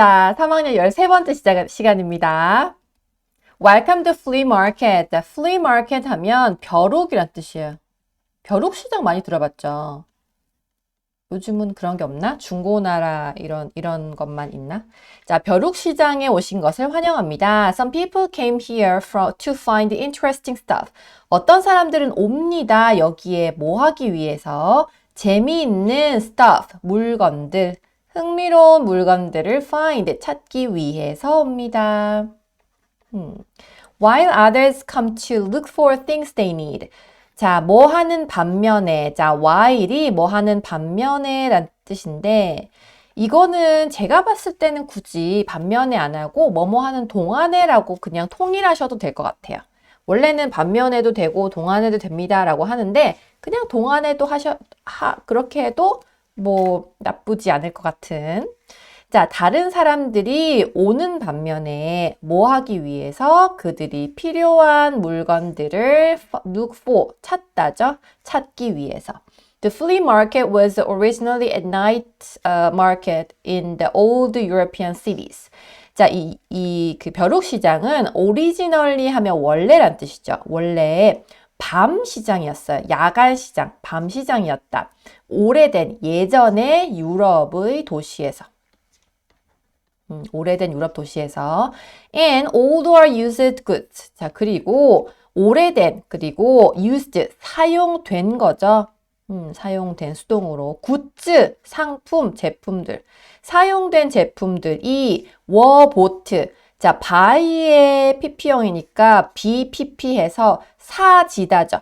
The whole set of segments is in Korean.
자, 3학년 13번째 시작, 시간입니다. Welcome to flea market. flea market 하면 벼룩이란 뜻이에요. 벼룩 시장 많이 들어봤죠? 요즘은 그런 게 없나? 중고나라 이런 이런 것만 있나? 자, 벼룩 시장에 오신 것을 환영합니다. Some people came here for, to find interesting stuff. 어떤 사람들은 옵니다. 여기에 뭐 하기 위해서 재미있는 stuff, 물건들, 흥미로운 물건들을 find, 찾기 위해서 옵니다. 음. While others come to look for things they need. 자, 뭐 하는 반면에, 자, while이 뭐 하는 반면에 란 뜻인데, 이거는 제가 봤을 때는 굳이 반면에 안 하고 뭐뭐 하는 동안에라고 그냥 통일하셔도 될 것 같아요. 원래는 반면에도 되고 동안에도 됩니다라고 하는데 그냥 동안에도 하셔 하, 그렇게 해도 뭐 나쁘지 않을 것 같은 자, 다른 사람들이 오는 반면에 뭐 하기 위해서 그들이 필요한 물건들을 look for, 찾다죠? 찾기 위해서. The flea market was originally a night uh, market in the old European cities. 자, 이, 이, 그 벼룩 시장은 originally 하면 원래란 뜻이죠. 원래 밤 시장이었어요. 야간 시장, 밤 시장이었다. 오래된 예전의 유럽의 도시에서. 음, 오래된 유럽 도시에서 and old or used goods. 자, 그리고 오래된 그리고 used 사용된 거죠. 음, 사용된 수동으로 굿즈, 상품, 제품들. 사용된 제품들이 워보트. 자, 바이의 PP형이니까 BPP해서 사지다죠.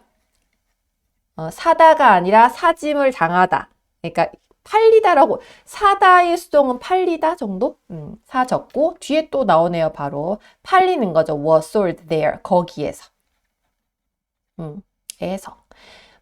어, 사다가 아니라 사짐을 당하다. 그러니까 팔리다라고 사다의 수동은 팔리다 정도? 음, 사 적고 뒤에 또 나오네요. 바로 팔리는 거죠. was sold there 거기에서. 음, 에서.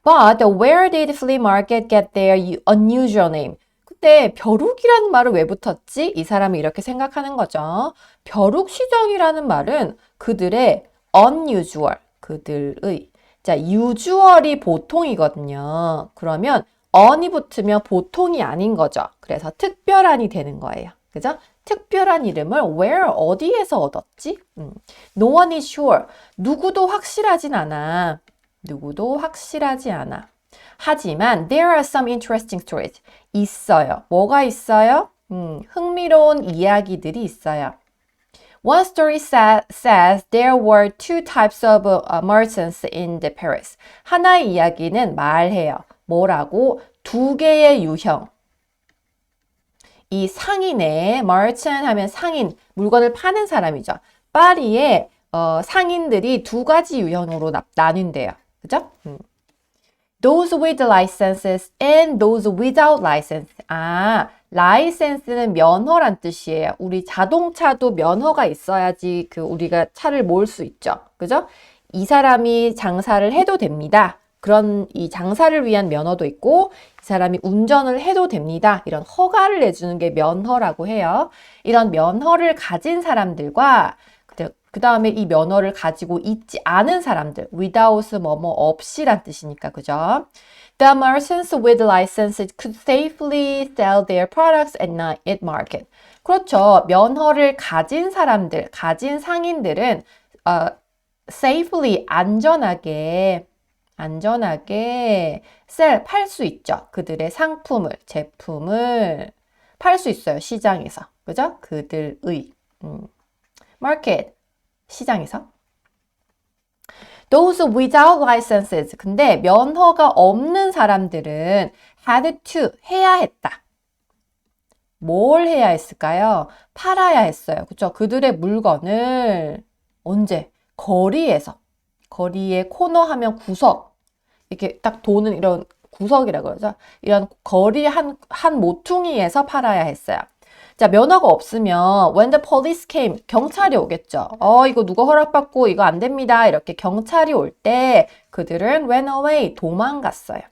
But where did flea market get their unusual name? 그때 벼룩이라는 말을 왜 붙었지? 이 사람이 이렇게 생각하는 거죠. 벼룩 시장이라는 말은 그들의 unusual, 그들의 자, usual이 보통이거든요. 그러면 on이 붙으면 보통이 아닌 거죠. 그래서 특별한이 되는 거예요. 그죠? 특별한 이름을 where 어디에서 얻었지? 음. No one is sure. 누구도 확실하진 않아. 누구도 확실하지 않아. 하지만 there are some interesting stories. 있어요. 뭐가 있어요? 음, 흥미로운 이야기들이 있어요. One story sa says there were two types of uh, merchants in the Paris. 하나의 이야기는 말해요. 뭐라고? 두 개의 유형. 이 상인의 merchant 하면 상인, 물건을 파는 사람이죠. 파리에 어, 상인들이 두 가지 유형으로 나, 나뉜대요. 그죠? 음. Those with licenses and those without license. 아, 라이센스는 면허란 뜻이에요. 우리 자동차도 면허가 있어야지 그 우리가 차를 몰 수 있죠. 그죠? 이 사람이 장사를 해도 됩니다. 그런 이 장사를 위한 면허도 있고 이 사람이 운전을 해도 됩니다. 이런 허가를 내주는 게 면허라고 해요. 이런 면허를 가진 사람들과 그 다음에 이 면허를 가지고 있지 않은 사람들, without 뭐뭐 없이란 뜻이니까, 그죠? The merchants with licenses could safely sell their products at night at market. 그렇죠. 면허를 가진 사람들, 가진 상인들은 어, safely 안전하게 안전하게 sell 팔 수 있죠. 그들의 상품을, 제품을 팔 수 있어요. 시장에서. 그죠? 그들의 음. market 시장에서. Those without licenses. 근데 면허가 없는 사람들은 had to 해야 했다. 뭘 해야 했을까요? 팔아야 했어요. 그쵸? 그들의 물건을 언제? 거리에서. 거리에 코너 하면 구석. 이렇게 딱 도는 이런 구석이라 그러죠. 이런 거리 한, 한 모퉁이에서 팔아야 했어요. 자, 면허가 없으면 when the police came 경찰이 오겠죠. 어, 이거 누가 허락받고 이거 안 됩니다. 이렇게 경찰이 올 때 그들은 ran away 도망갔어요.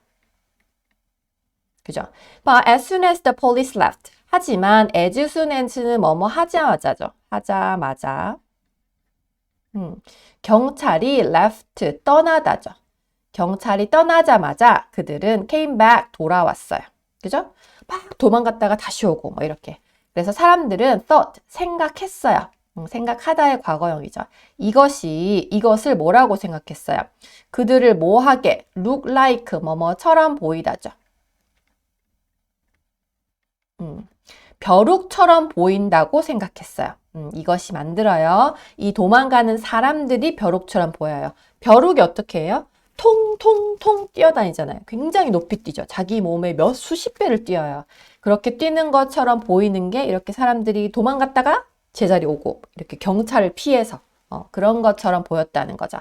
그죠? But as soon as the police left. 하지만 as soon as는 뭐뭐 하자마자죠. 하자마자. 음, 경찰이 left 떠나다죠. 경찰이 떠나자마자 그들은 came back 돌아왔어요. 그죠? 막 도망갔다가 다시 오고 뭐 이렇게 그래서 사람들은 thought, 생각했어요. 음, 생각하다의 과거형이죠. 이것이, 이것을 뭐라고 생각했어요? 그들을 뭐하게, look like, 뭐뭐처럼 보이다죠. 음, 벼룩처럼 보인다고 생각했어요. 음, 이것이 만들어요. 이 도망가는 사람들이 벼룩처럼 보여요. 벼룩이 어떻게 해요? 통통통 뛰어다니잖아요. 굉장히 높이 뛰죠. 자기 몸의 몇 수십 배를 뛰어요. 그렇게 뛰는 것처럼 보이는 게 이렇게 사람들이 도망갔다가 제자리 오고 이렇게 경찰을 피해서 어, 그런 것처럼 보였다는 거죠.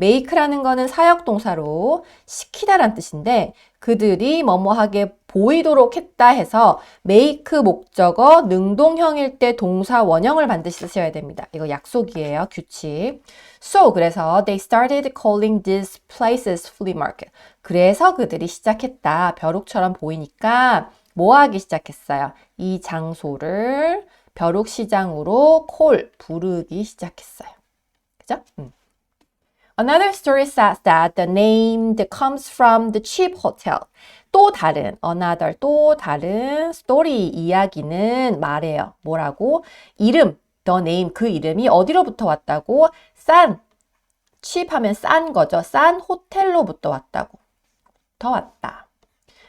make라는 거는 사역 동사로 시키다란 뜻인데 그들이 뭐뭐하게 보이도록 했다 해서 make 목적어 능동형일 때 동사 원형을 반드시 쓰셔야 됩니다. 이거 약속이에요. 규칙. So 그래서 they started calling these places flea market. 그래서 그들이 시작했다. 벼룩처럼 보이니까 뭐 하기 시작했어요? 이 장소를 벼룩시장으로 콜 부르기 시작했어요. 그죠? 음. Another story says that the name comes from the cheap hotel. 또 다른, another, 또 다른 스토리 이야기는 말해요. 뭐라고? 이름, the name, 그 이름이 어디로부터 왔다고? 싼, cheap 하면 싼 거죠. 싼 호텔로부터 왔다고. 더 왔다.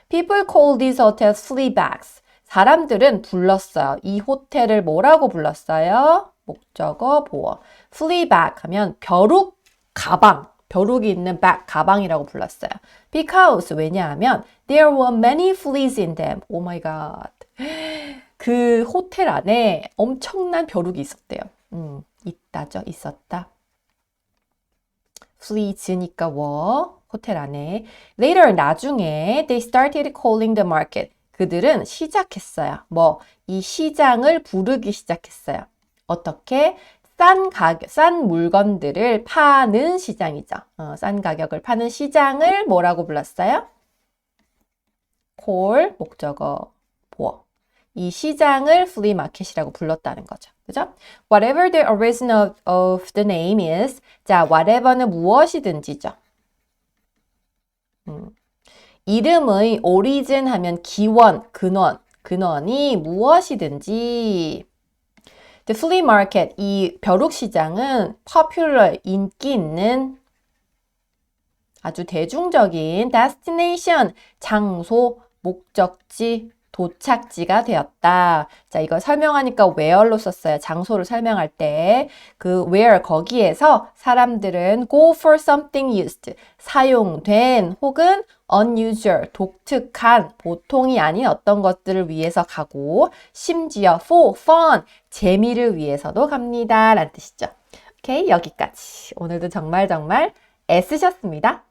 People call these hotels flea bags. 사람들은 불렀어요. 이 호텔을 뭐라고 불렀어요? 목적어 보어. flea bag 하면 벼룩 가방. 벼룩이 있는 bag, 가방이라고 불렀어요. Because 왜냐하면 there were many fleas in them. Oh my god. 그 호텔 안에 엄청난 벼룩이 있었대요. 음, 있다죠. 있었다. fleas니까 워 호텔 안에. Later 나중에 they started calling the market. 그들은 시작했어요. 뭐 이 시장을 부르기 시작했어요. 어떻게? 싼 가격, 싼 물건들을 파는 시장이죠. 어, 싼 가격을 파는 시장을 뭐라고 불렀어요? 콜, 목적어, 보어. 이 시장을 flea market이라고 불렀다는 거죠. 그죠? Whatever the origin of, of the name is. 자, whatever는 무엇이든지죠. 음. 이름의 origin 하면 기원, 근원, 근원이 무엇이든지 The flea market, 이 벼룩 시장은 popular, 인기 있는 아주 대중적인 destination, 장소, 목적지, 도착지가 되었다. 자, 이거 설명하니까 where로 썼어요. 장소를 설명할 때. 그 where 거기에서 사람들은 go for something used. 사용된 혹은 unusual, 독특한, 보통이 아닌 어떤 것들을 위해서 가고 심지어 for fun, 재미를 위해서도 갑니다. 라는 뜻이죠. 오케이, 여기까지. 오늘도 정말 정말 애쓰셨습니다.